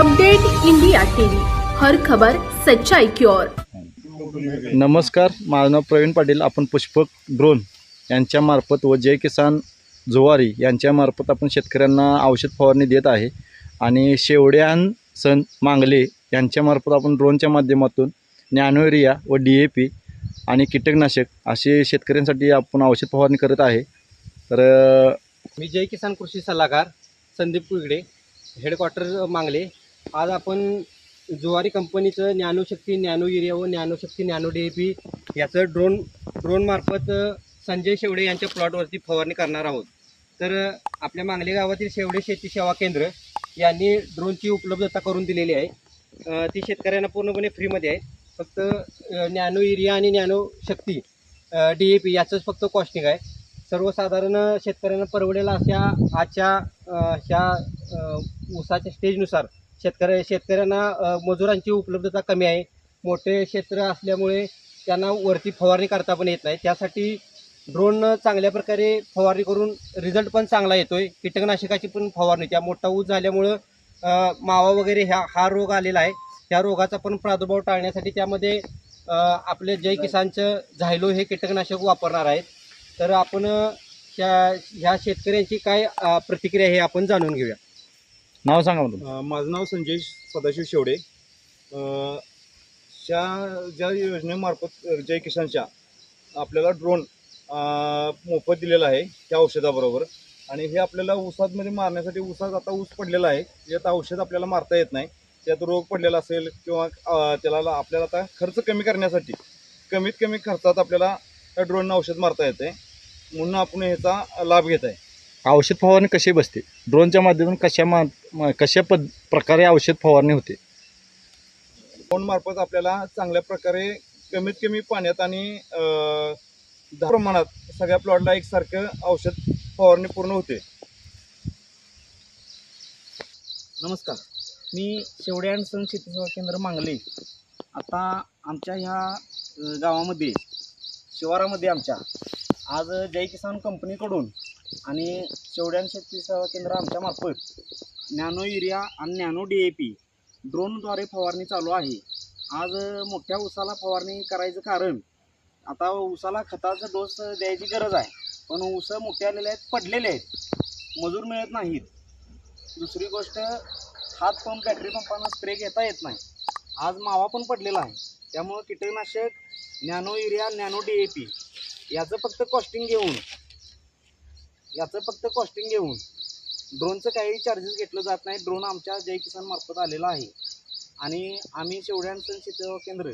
Date India TV. हर खबर सच्चाई की ओर. नमस्कार माझं नाव प्रवीण पाटील आपण पुष्पक ड्रोन यांच्यामार्फत व जय किसान जुवारी यांच्यामार्फत आपण शेतकऱ्यांना औषध फवारणी देत आहे. आणि शेवड्यान सण मांगले यांच्यामार्फत आपण ड्रोनच्या माध्यमातून नॅनो युरिया व डी ए पी आणि कीटकनाशक असे शेतकऱ्यांसाठी आपण औषध फवारणी करत आहे. तर मी जय किसान कृषी सल्लागार संदीप कुगडे हेडक्वार्टर मांगले. आज आपण जुवारी कंपनीचं ज्ञानोशक्ती ज्ञानो युरिया व ज्ञानोशक्ती ज्ञानो डी ए पी याचं ड्रोन ड्रोनमार्फत संजय शेवडे यांच्या प्लॉटवरती फवारणी करणार आहोत. तर आपल्या मांगले गावातील शेवडे शेती सेवा केंद्र यांनी ड्रोनची उपलब्धता करून दिलेली आहे. ती शेतकऱ्यांना पूर्णपणे फ्रीमध्ये आहे. फक्त अ, ज्ञानो युरिया आणि ज्ञानो शक्ती डी ए पी याचंच फक्त कॉस्टिंग आहे. सर्वसाधारण शेतकऱ्यांना परवडेल अशा आजच्या ह्या उसाच्या स्टेजनुसार शेतकऱ्या शेतकऱ्यांना मजुरांची उपलब्धता कमी आहे. मोठे क्षेत्र असल्यामुळे त्यांना वरती फवारणी करता पण येत नाही. त्यासाठी ड्रोन चांगल्या प्रकारे फवारणी करून रिझल्ट पण चांगला येतो आहे कीटकनाशकाची पण फवारणी. त्या मोठा ऊस झाल्यामुळं मावा वगैरे ह्या हा रोग आलेला आहे. त्या रोगाचा पण प्रादुर्भाव टाळण्यासाठी त्यामध्ये आपले जय किसानचं झायलो हे कीटकनाशक वापरणार आहेत. तर आपण त्या ह्या शेतकऱ्यांची काय प्रतिक्रिया हे आपण जाणून घेऊया. नाव सांगा मला अ, माझं नाव संजय सदाशिव शेवडे. अ, च्या ज्या योजनेमार्फत अ, जय किसानच्या आपल्याला ड्रोन मोफत दिलेला आहे त्या औषधाबरोबर. आणि हे आपल्याला ऊसामध्ये मारण्यासाठी ऊसात आता ऊस पडलेला आहे. यात औषध आपल्याला मारता येत नाही. त्यात रोग पडलेला असेल किंवा अ, त्याला आपल्याला आता खर्च कमी करण्यासाठी कमीत कमी खर्चात आपल्याला त्या ड्रोननं औषध मारता येते म्हणून आपण ह्याचा लाभ घेत आहे. औषध फवारणी कशी बसते? ड्रोनच्या माध्यमातून कशा मा कशा पद प्रकारे औषध फवारणी होते? ड्रोनमार्फत आपल्याला चांगल्या प्रकारे कमीत कमी पाण्यात आणि प्रमाणात सगळ्या प्लॉटला एकसारखं औषध फवारणी पूर्ण होते. नमस्कार. मी शेवडे अँड सन शेती सेवा केंद्र मांगले. आता आमच्या ह्या गावामध्ये शिवारामध्ये आमच्या आज जय किसान कंपनीकडून आणि चौऱ्याऐंशी अँड सेवा केंद्र आमच्या मार्फत नॅनो युरिया आणि नॅनो डी ए पी ड्रोनद्वारे फवारणी चालू आहे. आज मोठ्या उसाला फवारणी करायचं कारण आता उसाला खताचा डोस द्यायची गरज आहे. पण ऊस मोठे आलेले आहेत पडलेले आहेत. मजूर मिळत नाहीत. दुसरी गोष्ट हात पंप बॅटरी पंपांना स्प्रे घेता येत नाही. आज मावा पण पडलेला आहे. त्यामुळं कीटकनाशक nano urea nano D A P याचं फक्त कॉस्टिंग घेऊन याचं फक्त कॉस्टिंग घेऊन. ड्रोनचं काही चार्जेस घेतलं जात नाही. ड्रोन आमच्या जय किसान मार्फत आलेला आहे. आणि आम्ही शेवड्यांचं शेती केंद्र